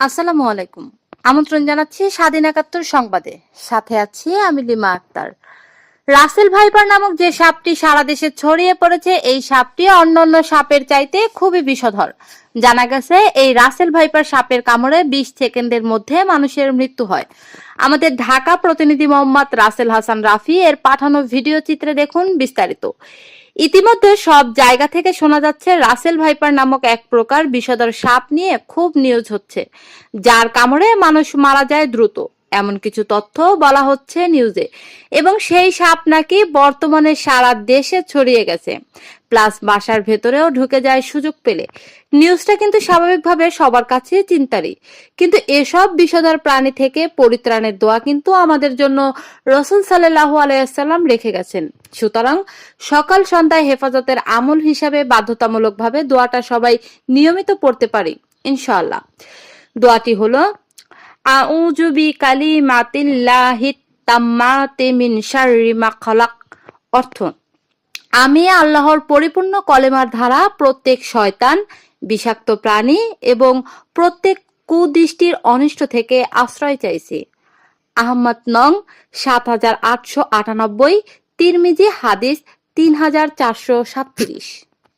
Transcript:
আসসালামু আলাইকুম। আমন্ত্রণ জানাচ্ছি স্বাধীন একাত্তর সংবাদে। সাথে আছি আমি লিমা আক্তার। রাসেল ভাইপার নামক যে সাপটি সারা দেশে ছড়িয়ে পড়েছে, এই সাপটি অন্যান্য সাপের চাইতে খুবই বিষধর। জানা গেছে, এই রাসেল ভাইপার সাপের কামড়ে বিশ সেকেন্ডের মধ্যে মানুষের মৃত্যু হয়। আমাদের ঢাকা প্রতিনিধি মোহাম্মদ রাসেল হাসান রাফি এর পাঠানো ভিডিও চিত্রে দেখুন বিস্তারিত। ইতিমধ্যে সব জায়গা থেকে শোনা যাচ্ছে রাসেল ভাইপার নামক এক প্রকার বিষধর সাপ নিয়ে খুব নিউজ হচ্ছে, যার কামড়ে মানুষ মারা যায় দ্রুত। এমন কিছু তথ্য বলা হচ্ছে নিউজে। এবং সেই সাপ নাকি বর্তমানে সারা দেশে ছড়িয়ে গেছে। প্লাস বাসার ভেতরেও ঢুকে যায় সুযোগ পেলে। নিউজটা কিন্তু স্বাভাবিকভাবে সবার কাছে চিন্তারই। কিন্তু এসব বিষধর প্রাণী থেকে পরিত্রাণের দোয়া কিন্তু আমাদের জন্য রসুল সাল্লাহ আলাইসাল্লাম রেখে গেছেন। সুতরাং সকাল সন্ধ্যায় হেফাজতের আমল হিসাবে বাধ্যতামূলকভাবে দোয়াটা সবাই নিয়মিত পড়তে পারি, ইনশাআল্লাহ। দোয়াটি হলো আউযু বিকালিমাতিল্লাহি তাম্মাতি মিন শাররি মা খালাক অর্থ, আমি আল্লাহর পরিপূর্ণ কলেমার ধারা প্রত্যেক শয়তান, বিষাক্ত প্রাণী এবং প্রত্যেক কুদৃষ্টির অনিষ্ট থেকে আশ্রয় চাইছি। আহমদ নং সাত হাজার আটশো আটানব্বই, তিরমিজি হাদিস তিন হাজার চারশো সাতত্রিশ।